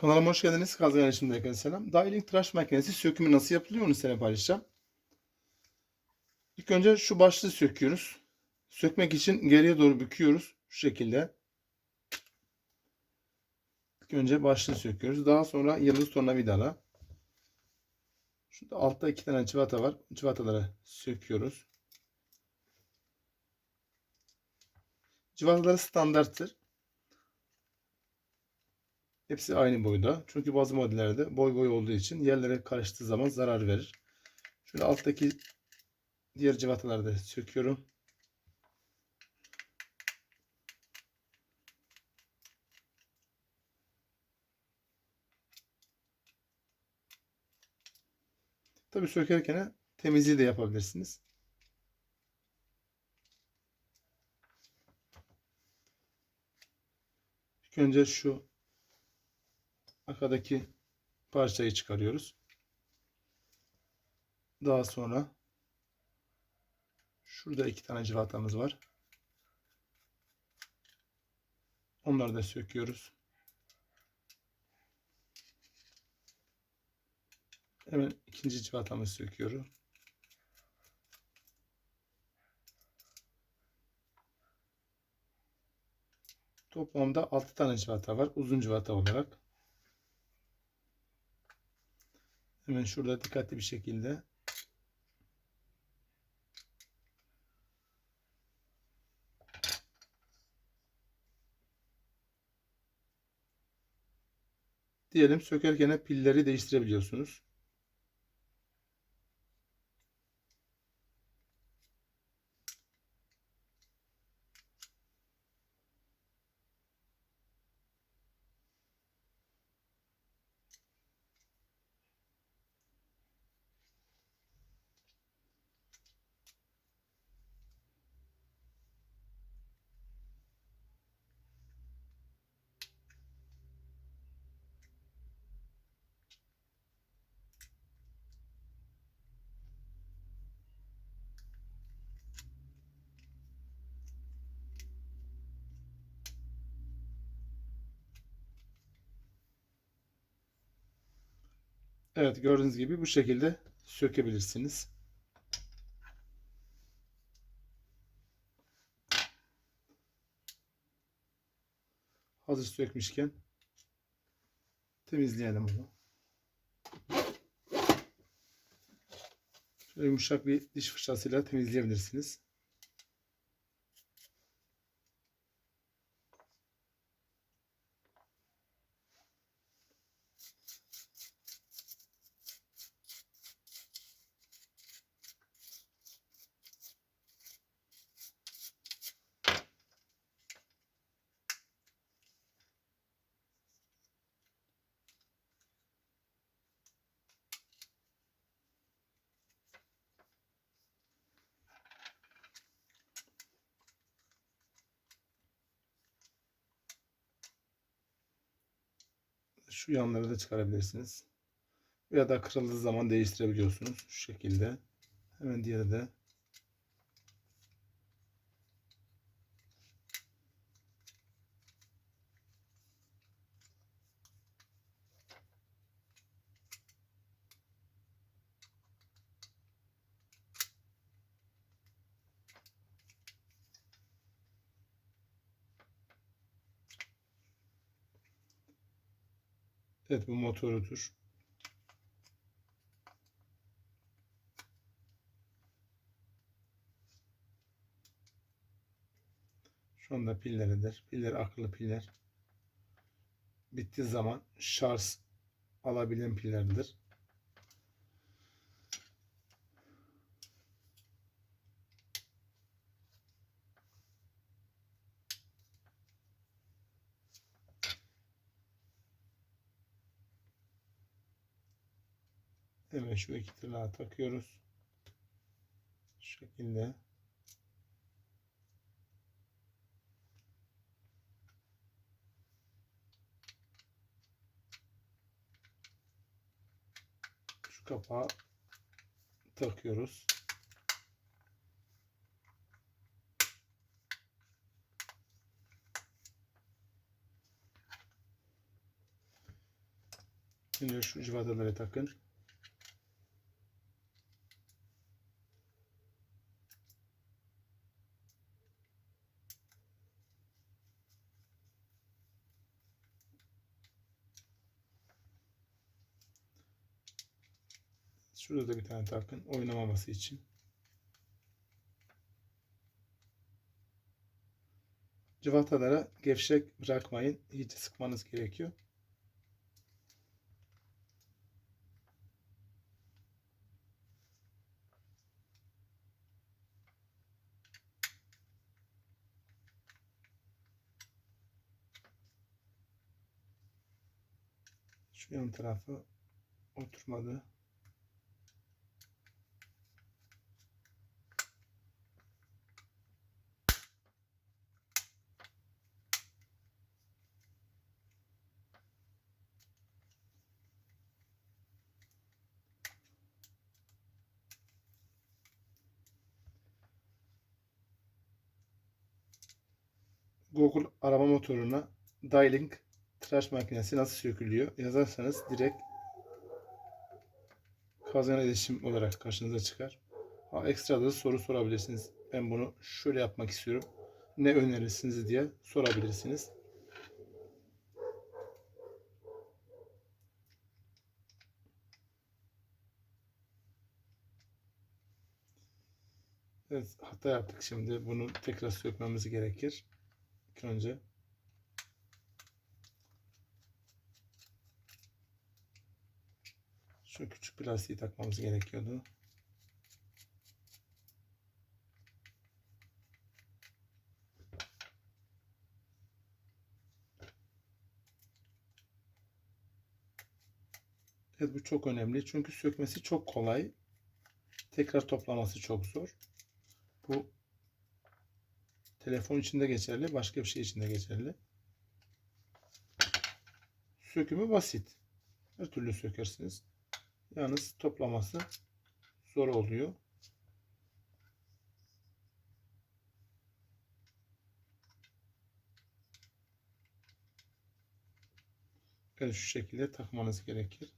Kanalıma hoş geldiniz. Kazan Yarışım'da selam. Dialing tıraş makinesi sökümü nasıl yapılıyor onu size paylaşacağım. İlk önce şu başlığı söküyoruz. Sökmek için geriye doğru büküyoruz. Şu şekilde. İlk önce başlığı söküyoruz. Daha sonra yıldız tornavidala. Şurada altta iki tane cıvata var. Cıvataları söküyoruz. Cıvataları standarttır. Hepsi aynı boyda. Çünkü bazı modellerde boy boy olduğu için yerlere karıştığı zaman zarar verir. Şöyle alttaki diğer cıvataları da söküyorum. Tabii sökerken temizliği de yapabilirsiniz. İlk önce şu arkadaki parçayı çıkarıyoruz. Daha sonra şurada iki tane cıvatamız var. Onları da söküyoruz. Hemen ikinci cıvatamızı söküyorum. Toplamda 6 tane cıvata var. Uzun cıvata olarak. Hemen şurada dikkatli bir şekilde diyelim sökerken pilleri değiştirebiliyorsunuz. Evet gördüğünüz gibi bu şekilde sökebilirsiniz. Hazır sökmüşken temizleyelim onu. Şöyle yumuşak bir diş fırçasıyla temizleyebilirsiniz. Şu yanları da çıkarabilirsiniz. Ya da kırıldığı zaman değiştirebiliyorsunuz. Şu şekilde. Hemen diğeri de Evet bu motorudur. Şu anda pilleridir. Piller akıllı piller. Bittiği zaman şarj alabilen pillerdir. Hemen şu iki tırnağı takıyoruz. Şu şekilde. Şu kapağı takıyoruz. Şimdi şu civataları takın. Şurada da bir tane takın oynamaması için. Cıvatalara gevşek bırakmayın. İyice sıkmanız gerekiyor. Şu yan tarafı oturmadı. Google arama motoruna dialing tıraş makinesi nasıl sökülüyor yazarsanız direkt kazan iletişim olarak karşınıza çıkar. Ha, ekstra da soru sorabilirsiniz. Ben bunu şöyle yapmak istiyorum. Ne önerirsiniz diye sorabilirsiniz. Evet, hata yaptık şimdi. Bunu tekrar sökmemiz gerekir. İlk önce şu küçük plastiği takmamız gerekiyordu. Evet bu çok önemli. Çünkü sökmesi çok kolay. Tekrar toplaması çok zor. Bu telefon içinde geçerli, başka bir şey için de geçerli. Sökümü basit. Her türlü sökersiniz. Yalnız toplaması zor oluyor. Evet şu şekilde takmanız gerekir.